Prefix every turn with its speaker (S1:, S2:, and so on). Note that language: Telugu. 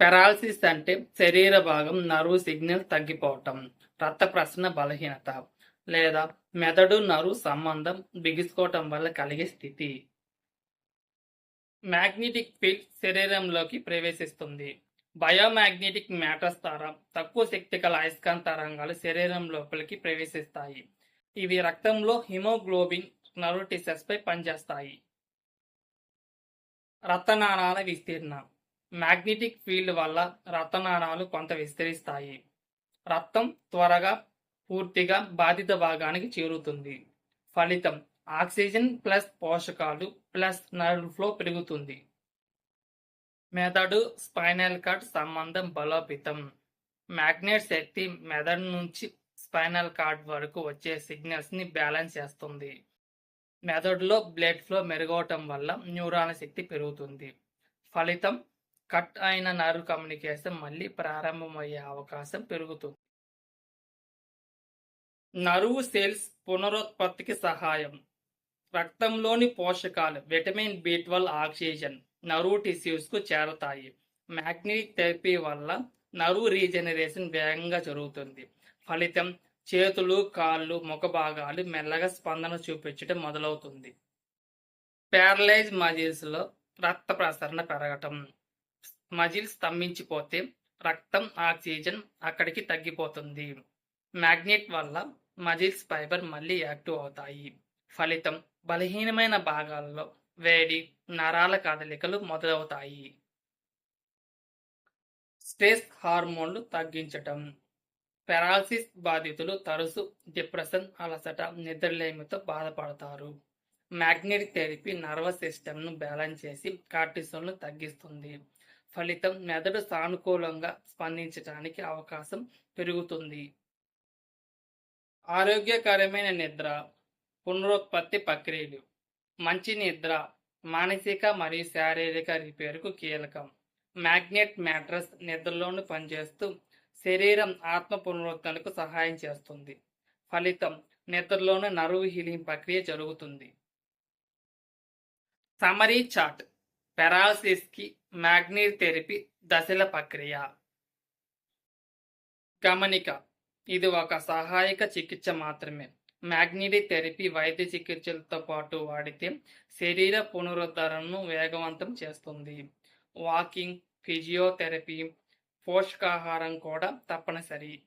S1: పెరాలసిస్ అంటే శరీర భాగం నరువు సిగ్నల్ తగ్గిపోవటం రక్త ప్రసరణ బలహీనత లేదా మెదడు నరువు సంబంధం బిగుసుకోవటం వల్ల కలిగే స్థితి. మ్యాగ్నెటిక్ ఫీల్డ్ శరీరంలోకి ప్రవేశిస్తుంది. బయోమాగ్నెటిక్ మ్యాటర్స్ ద్వారా తక్కువ శక్తి గల అయస్కాంత తరంగాలు శరీరం లోపలికి ప్రవేశిస్తాయి. ఇవి రక్తంలో హిమోగ్లోబిన్ నరు టిసెస్ పై పనిచేస్తాయి. రక్తనాళాల విస్తీర్ణ. మ్యాగ్నెటిక్ ఫీల్డ్ వల్ల రక్తనాళాలు కొంత విస్తరిస్తాయి. రక్తం త్వరగా పూర్తిగా బాధిత భాగానికి చేరుతుంది. ఫలితం ఆక్సిజన్ ప్లస్ పోషకాలు ప్లస్ నర్వ్ ఫ్లో పెరుగుతుంది. మెదడు స్పైనల్ కార్డ్ సంబంధం బలోపేతం. మ్యాగ్నెట్ శక్తి మెదడు నుంచి స్పైనల్ కార్డ్ వరకు వచ్చే సిగ్నల్స్ని బ్యాలెన్స్ చేస్తుంది. మెదడులో బ్లడ్ ఫ్లో మెరుగవటం వల్ల న్యూరాన్ శక్తి పెరుగుతుంది. ఫలితం కట్ అయిన నర్వ్ కమ్యూనికేషన్ మళ్ళీ ప్రారంభమయ్యే అవకాశం పెరుగుతుంది. నరువు సెల్స్ పునరుత్పత్తికి సహాయం. రక్తంలోని పోషకాలు విటమిన్ బి ట్వెల్వ్ ఆక్సిజన్ నరువు టిష్యూస్కు చేరతాయి. మ్యాగ్నెటిక్ థెరపీ వల్ల నరువు రీజనరేషన్ వేగంగా జరుగుతుంది. ఫలితం చేతులు కాళ్ళు ముఖ భాగాలు మెల్లగా స్పందన చూపించడం మొదలవుతుంది. ప్యారలైజ్ మజిల్స్లో రక్త ప్రసరణ పెరగటం. మజిల్ స్తంభించిపోతే రక్తం ఆక్సిజన్ అక్కడికి తగ్గిపోతుంది. మ్యాగ్నెట్ వల్ల మజిల్స్ ఫైబర్ మళ్ళీ యాక్టివ్ అవుతాయి. ఫలితం బలహీనమైన భాగాల్లో వేడి నరాల కదలికలు మొదలవుతాయి. స్ట్రెస్ హార్మోన్లు తగ్గించటం. పెరాలసిస్ బాధితులు తరచు డిప్రెషన్ అలసట నిద్రలేమితో బాధపడతారు. మ్యాగ్నెటిక్ థెరపీ నర్వస్ సిస్టమ్ను బ్యాలెన్స్ చేసి కార్టిసోల్ను తగ్గిస్తుంది. ఫలితం మెదడు సానుకూలంగా స్పందించడానికి అవకాశం పెరుగుతుంది. ఆరోగ్యకరమైన నిద్ర పునరుత్పత్తి ప్రక్రియలు మంచి నిద్ర మానసిక మరియు శారీరక రిపేరుకు కీలకం. మ్యాగ్నెట్ మ్యాట్రస్ నిద్రలోను పనిచేస్తూ శరీరం ఆత్మ పునరుద్ధరణకు సహాయం చేస్తుంది. ఫలితం నిద్రలోని నరువు హీలింగ్ ప్రక్రియ జరుగుతుంది. సమరీ చాట్ పెరాలసిస్కి థెరపీ దశల ప్రక్రియ. గమనిక ఇది ఒక సహాయక చికిత్స మాత్రమే. మ్యాగ్నెటిక్ థెరపీ వైద్య చికిత్సలతో పాటు వాడితే శరీర పునరుద్ధరణను వేగవంతం చేస్తుంది. వాకింగ్ ఫిజియోథెరపీ పోషకాహారం కూడా తప్పనిసరి.